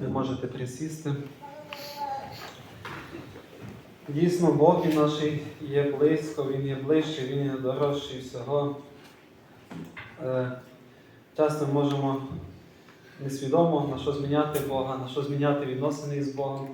Ви можете присісти. Дійсно, Бог він наш є близько, Він є ближчий, Він є дорожчий всього. Е, Часто ми можемо несвідомо на що зміняти Бога, на що зміняти відносини із Богом.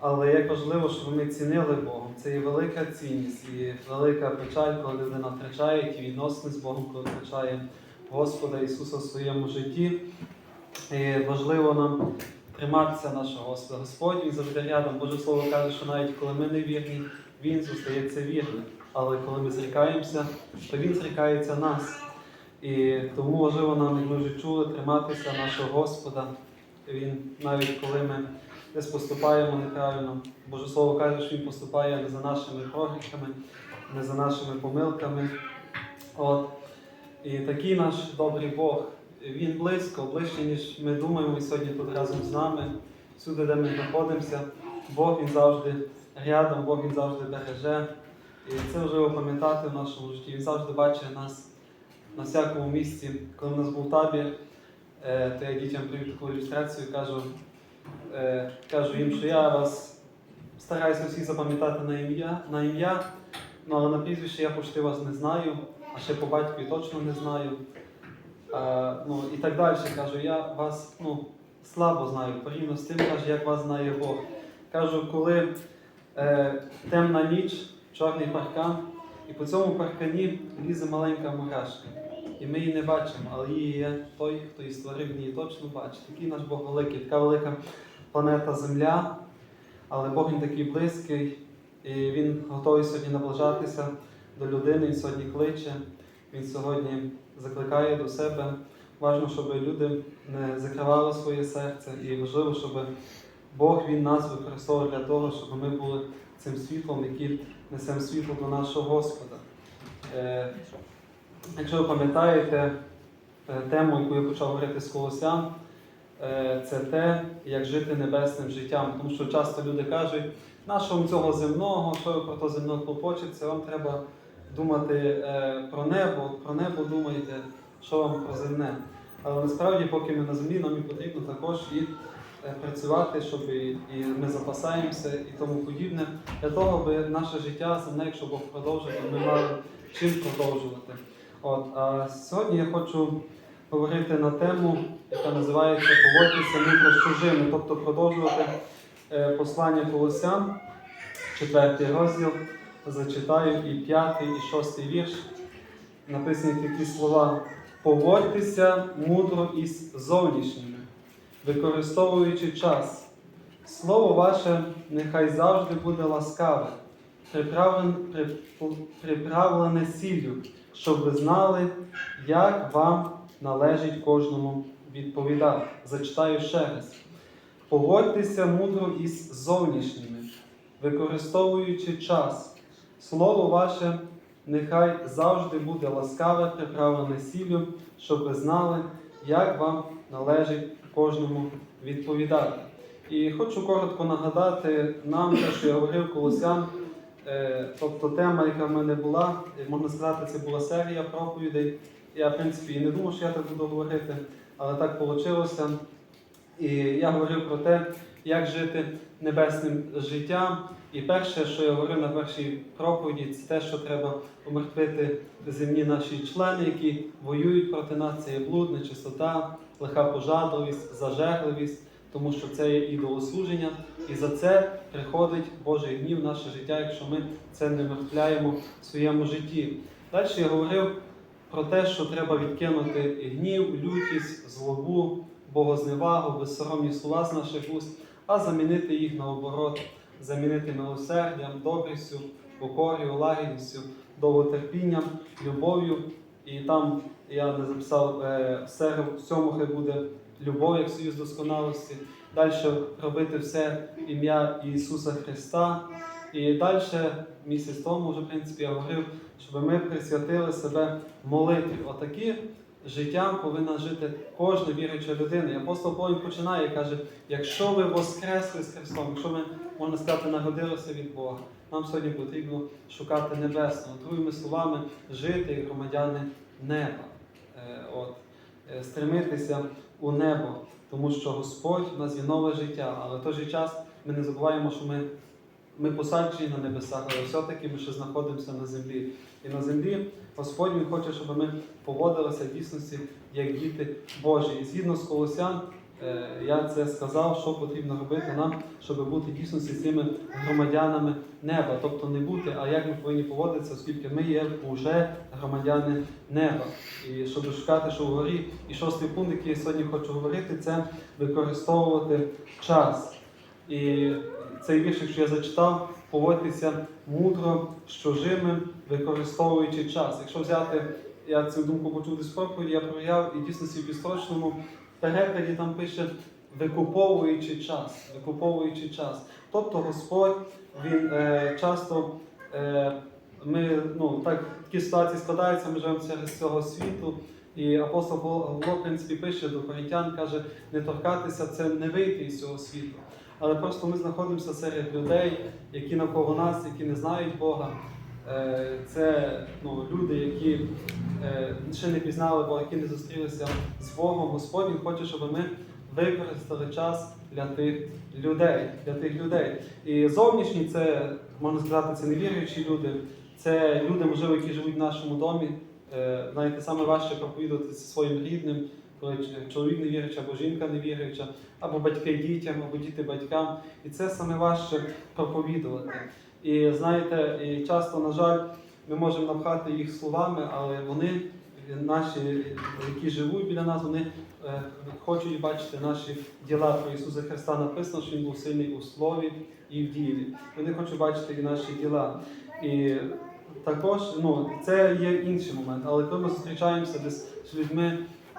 Але як важливо, щоб ми цінили Богом. Це є велика цінність і велика печаль, коли людина втрачає ті відносини з Богом, коли втрачає Господа Ісуса в своєму житті. І важливо нам триматися нашого Господа. Господь Він завжди рядом. Боже Слово каже, що навіть коли ми не вірні, Він зостається вірним. Але коли ми зрікаємося, то Він зрікається нас. І тому важливо нам, як ми вже чули, триматися нашого Господа. Він навіть коли ми десь поступаємо неправильно, Боже Слово каже, що Він поступає не за нашими прогріхами, не за нашими помилками. От. І такий наш добрий Бог. Він близько, ближче, ніж ми думаємо, і сьогодні тут разом з нами, всюди, де ми знаходимося. Бог він завжди рядом, Бог він завжди береже. І це важливо пам'ятати в нашому житті. Він завжди бачить нас на всякому місці. Коли в нас був табір, е, то я дітям привів таку ілюстрацію, кажу, е, кажу їм, що я вас стараюся всіх запам'ятати на ім'я, на ім'я, ну, але на прізвище я почти вас не знаю, а ще по батькові точно не знаю. Е, ну, і так далі. Кажу, я вас ну, слабо знаю, порівняно з тим, каже, як вас знає Бог. Кажу, коли е, темна ніч, чорний паркан, і по цьому паркані лізе маленька мурашка. І ми її не бачимо, але її є той, хто її створив, її точно бачить. Такий наш Бог великий, така велика планета Земля, але Бог він такий близький, і Він готовий сьогодні наближатися до людини, він сьогодні кличе, він сьогодні закликає до себе. Важливо, щоб люди не закривали своє серце, і важливо, щоб Бог він нас використовував для того, щоб ми були цим світлом, який несемо світло до нашого Господа. Е, якщо ви пам'ятаєте е, тему, яку я почав говорити з Колосян, е, це те, як жити небесним життям. Тому що часто люди кажуть, нащо цього земного, що ви про то земно клопочеться, вам треба думати е, про небо, про небо думайте, що вам про земне. Але насправді, поки ми на землі, нам і потрібно також і е, працювати, щоб і, і ми запасаємося і тому подібне, для того, аби наше життя земне, якщо Бог продовжив, то ми мали чим продовжувати. От, а сьогодні я хочу говорити на тему, яка називається Поводьтеся мудро з чужими, тобто продовжувати е, послання Колосян, четвертий розділ, зачитаю і п'ятий, і шостий вірш. Написані такі слова. Поводьтеся мудро із зовнішніми, використовуючи час. Слово ваше нехай завжди буде ласкаве, приправлене, сіллю, щоб ви знали, як вам належить кожному відповідати. Зачитаю ще раз. Поводьтеся мудро із зовнішніми, використовуючи час. Слово ваше нехай завжди буде ласкаве, приправлене сіллю, щоб ви знали, як вам належить кожному відповідати. І хочу коротко нагадати нам, те, що я говорив колосян, е, тобто тема, яка в мене була, е, можна сказати, це була серія проповідей. Я, в принципі, і не думав, що я так буду говорити, але так вийшло. І я говорив про те, як жити небесним життям. І перше, що я говорив на першій проповіді, це те, що треба умертвити земні наші члени, які воюють проти нас. Це є блуд, нечистота, лиха пожадливість, зажерливість, тому що це є ідолослуження. І за це приходить Божий гнів в наше життя, якщо ми це не вмертвляємо в своєму житті. Далі я говорив про те, що треба відкинути гнів, лютість, злобу, богозневагу, безсоромні слова з наших уст, а замінити їх наоборот, замінити милосердям, добрістю, покорою, лагідністю, довготерпінням, любов'ю. І там я не записав е, все в цьому хай буде любов, як союз досконалості. Далі робити все ім'я Ісуса Христа. І далі, місяць тому, вже в принципі, я говорив, щоб ми присвятили себе молитві. Отакі життям повинна жити кожна віруюча людина. І апостол Павло починає і каже: якщо ви воскресли з Христом, якщо ми, можна сказати, нагодилися від Бога, нам сьогодні потрібно шукати небесного, другими словами, жити як громадяни неба. Е, От, е, стремитися у небо. тому що Господь у нас є нове життя, але в той же час ми не забуваємо, що ми, ми посаджені на небесах, але все-таки ми ще знаходимося на землі. І на землі Господь Він хоче, щоб ми поводилися в дійсності як діти Божі. І згідно з Колосян, е, я це сказав, що потрібно робити нам, щоб бути дійсності цими громадянами неба. Тобто не бути, а як ми повинні поводитися, оскільки ми є вже громадяни неба. І щоб шукати, що вгорі. І шостий пункт, який я сьогодні хочу говорити, це використовувати час. І цей вірш, якщо я зачитав, поводьтеся мудро з чужими, використовуючи час. Якщо взяти, я цю думку почув в проповіді, я провіряв і дійсно в підстрочному перекладі там пише викуповуючи час, викуповуючи час. Тобто Господь він е, часто е, ми ну так такі ситуації складаються, ми живемо через цього світу. І апостол Павло, в принципі, пише до коринтян, каже, не торкатися це не вийти із цього світу. Але просто ми знаходимося серед людей, які навколо нас, які не знають Бога. Е, Це ну, люди, які е, ще не пізнали Бога, які не зустрілися з Богом. Господь Він хоче, щоб ми використали час для тих людей. Для тих людей. І зовнішні це, можна сказати, це невіруючі люди, це люди, можливо, які живуть в нашому домі. Е, Знаєте, саме важче проповідувати зі своїм рідним, чоловік не віруючий, або жінка не віруюча, або батьки дітям, або діти батькам. І це саме важче проповідувати. І знаєте, і часто, на жаль, ми можемо напхати їх словами, але вони, наші, які живуть біля нас, вони е, хочуть бачити наші діла про Ісуса Христа. Написано, що Він був сильний у слові і в ділі. Вони хочуть бачити і наші діла. І також ну, це є інший момент, але коли ми зустрічаємося десь з людьми,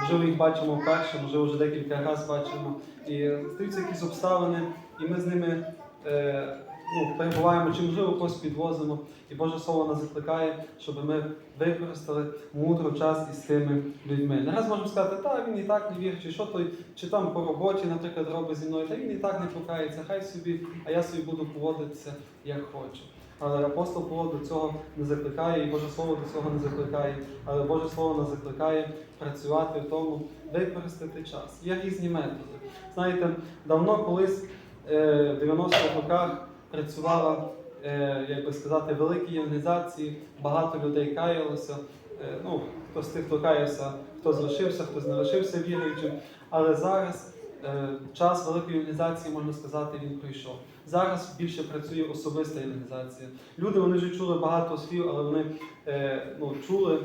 можливо, їх бачимо вперше, можливо, вже декілька разів бачимо, і стаються якісь обставини, і ми з ними е, ну, перебуваємо, чи можливо когось підвозимо. І Боже Слово нас закликає, щоб ми використали мудро час із тими людьми. Не раз можемо сказати, та він і так не вірить, чи що той, чи там по роботі, наприклад, робить зі мною, та він і так не покається, хай собі, а я собі буду поводитися як хочу. Але апостол Павло до цього не закликає, і Боже Слово до цього не закликає. Але Боже Слово нас закликає працювати в тому, використати час. Є різні методи. Знаєте, давно колись е, в 90-х роках працювала, е, як би сказати, великі євангелізації, багато людей каялося. Е, ну, хто з тих, хто каявся, хто залишився, хто не лишився віруючим. Але зараз час великої євангелізації, можна сказати, він пройшов. Зараз більше працює особиста євангелізація. Люди вони вже чули багато слів, але вони е, ну, чули,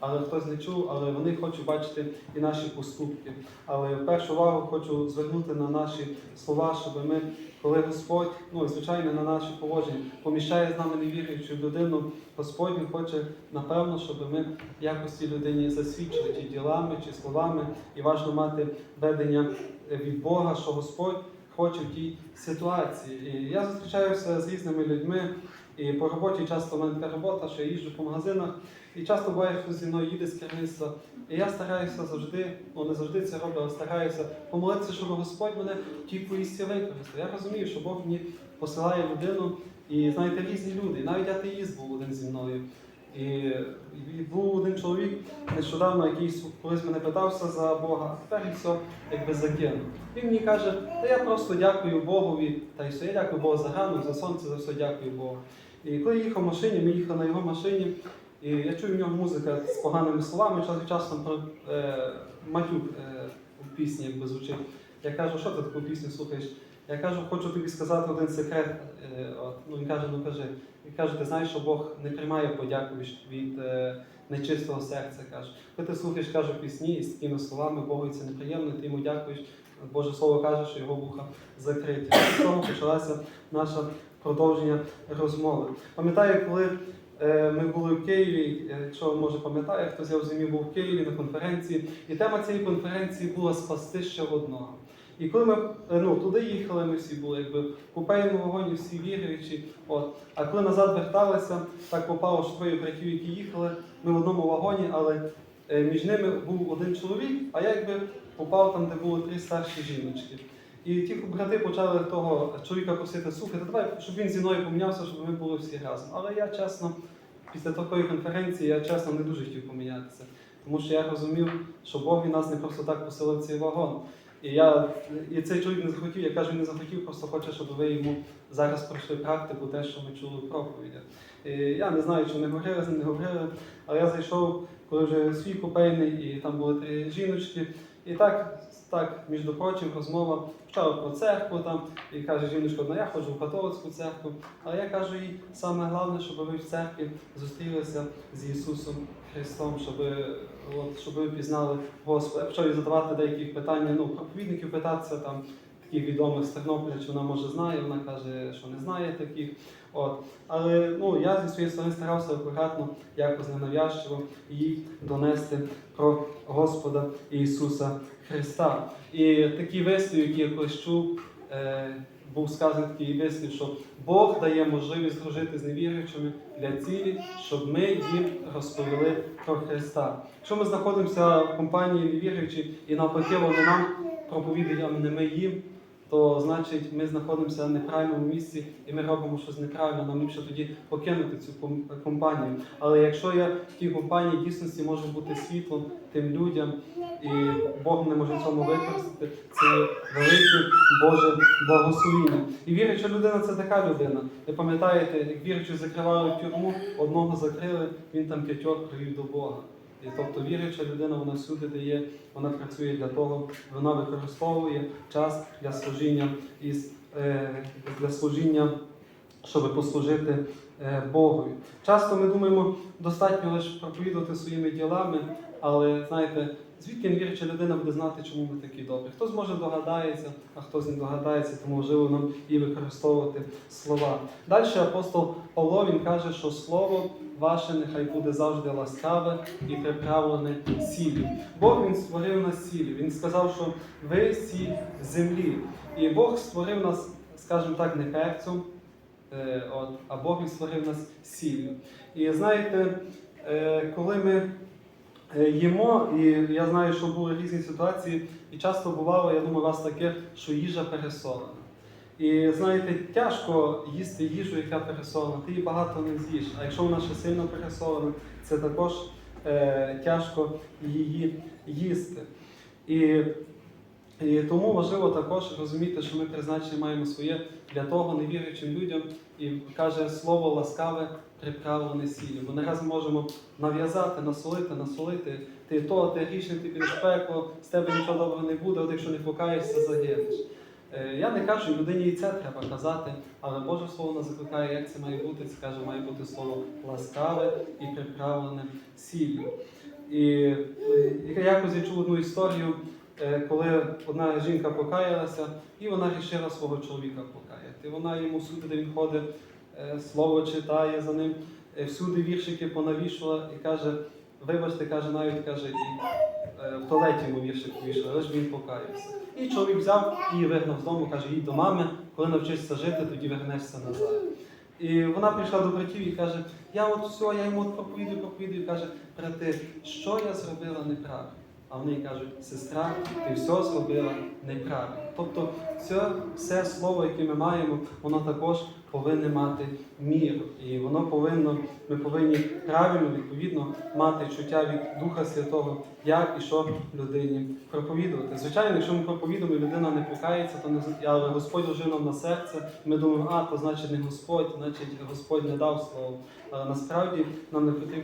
але хтось не чув, але вони хочуть бачити і наші поступки. Але в першу увагу хочу звернути на наші слова, щоб ми, коли Господь, ну звичайно, на наші положення, поміщає з нами невіруючу людину, Господь хоче, напевно, щоб ми якось цій людині засвідчили чи ділами, чи словами, і важливо мати ведення від Бога, що Господь хоче в тій ситуації. І я зустрічаюся з різними людьми, і по роботі часто в мене така робота, що я їжджу по магазинах, і часто буває, хтось зі мною їде з керівництва. І я стараюся завжди, ну не завжди це роблю, але стараюся помолитися, щоб Господь мене в тій поїздці використав. Я розумію, що Бог мені посилає людину, і знаєте, різні люди. І навіть атеїст був один зі мною. І, і був один чоловік нещодавно, який колись мене питався за Бога, а тепер він все якби закинув. Він мені каже, та я просто дякую Богові, та й все, я дякую Богу за ранок, за сонце, за все дякую Богу. І коли я їхав в машині, ми їхали на його машині, і я чую в нього музика з поганими словами, час від часу там е, матюк е, в пісні якби звучить. Я кажу, що ти таку пісню слухаєш? Я кажу, хочу тобі сказати один секрет. Е, от, ну, він каже, ну кажи. Він каже, ти знаєш, що Бог не приймає подяку від, е, нечистого серця. каже. Коли ти слухаєш, каже, пісні із такими словами, Богу це неприємно, ти йому дякуєш. Боже Слово каже, що його вуха закриті. З того почалася наша продовження розмови. Пам'ятаю, коли е, ми були в Києві, е, якщо може пам'ятає, хто я в зимі був в Києві на конференції, і тема цієї конференції була спасти ще одного. І коли ми е, ну, туди їхали, ми всі були якби в купейному вагоні, всі віруючі. От. А коли назад верталися, так попало, що двоє братів, які їхали, ми в одному вагоні, але е, між ними був один чоловік, а я якби попав там, де було три старші жіночки. І ті брати почали того чоловіка просити, слухайте, давай, щоб він зі мною помінявся, щоб ми були всі разом. Але я чесно, після такої конференції, я чесно не дуже хотів помінятися. Тому що я розумів, що Бог він нас не просто так поселив цей вагон. І я і цей чоловік не захотів, я кажу, не захотів, просто хоче, щоб ви йому зараз пройшли практику, те, що ми чули в проповідях. І я не знаю, чи вони говорили, не говорили, але я зайшов, коли вже свій купейний, і там були три жіночки. І так, так, між прочим, розмова почала про церкву там, і каже жіночка, одна, я ходжу в католицьку церкву, але я кажу їй, саме головне, щоб ви в церкві зустрілися з Ісусом Христом, щоб, от, щоб ви пізнали Господа. Їй задавати деякі питання, ну, проповідників питатися там, таких відомих з Тернополя, чи вона може знає, вона каже, що не знає таких. От. Але ну, я зі своєї сторони старався акуратно, якось ненавязчиво їй донести про Господа Ісуса Христа. І такий вислів, який я чув, е, був сказаний такий вислів, що Бог дає можливість дружити з невіруючими для цілі, щоб ми їм розповіли про Христа. Якщо ми знаходимося в компанії невіруючих і навпаки вони нам проповідують, а не ми їм, то значить ми знаходимося в неправильному місці і ми робимо щось неправильно, нам ліпше тоді покинути цю компанію. Але якщо я в тій компанії дійсності можу бути світлом тим людям, і Бог не може цьому використати, це велике Боже благословіння. І віруюча людина це така людина. Ви пам'ятаєте, як віруючи закривали тюрму, одного закрили, він там п'ятьох привів до Бога. І тобто віруюча людина, вона всюди де є, вона працює для того, вона використовує час для служіння із е, для служіння, щоб послужити е, Богові. Часто ми думаємо, достатньо лише проповідувати своїми ділами, але знаєте, звідки віруюча людина буде знати, чому ми такі добрі? Хтось може догадається, а хтось не догадається, тому важливо нам і використовувати слова. Далі апостол Павло він каже, що слово ваше нехай буде завжди ласкаве і приправлене сіллю. Бог він створив нас сіллю. Він сказав, що ви сіль землі. І Бог створив нас, скажімо так, не перцем, е, а Бог він створив нас сіллю. І знаєте, е, коли ми їмо, і я знаю, що були різні ситуації, і часто бувало, я думаю, у вас таке, що їжа пересолена. І знаєте, тяжко їсти їжу, яка пересолена, ти її багато не з'їш. А якщо вона ще сильно пересолена, це також е, тяжко її їсти. І, і тому важливо також розуміти, що ми призначення маємо своє для того невіруючим людям, і каже слово ласкаве, приправлене сіллю. Ми не раз можемо нав'язати, насолити, насолити. Ти то, ти грішний, ти підеш пекло, з тебе нічого доброго не буде, от якщо не покаєшся, загинеш. Е, Я не кажу, людині і це треба казати, але Боже Слово нас закликає, як це має бути. Це каже, має бути слово ласкаве і приправлене сіллю. І е, якось я чув одну історію, коли одна жінка покаялася, і вона рішила свого чоловіка покаяти. Вона йому всюди, де він ходить, е, слово читає за ним, е, всюди віршики понавішувала і каже, вибачте, каже, навіть каже, і е, в туалеті йому віршик повішали, але ж він покаявся. І чоловік взяв і вигнав з дому, каже, їдь до мами, коли навчишся жити, тоді вернешся назад. І вона прийшла до братів і каже, я от все, я йому от проповідую, каже, брати, що я зробила неправильно? А вони кажуть, сестра, ти все зробила неправильно. Тобто це все слово, яке ми маємо, воно також повинне мати міру. І воно повинно, ми повинні правильно, відповідно, мати чуття від Духа Святого, як і що людині проповідувати. Звичайно, якщо ми проповідуємо, і людина не покається, то не але Господь лежить нам на серце. Ми думаємо, а то значить не Господь, значить Господь не дав слово. Але насправді нам не потрібно.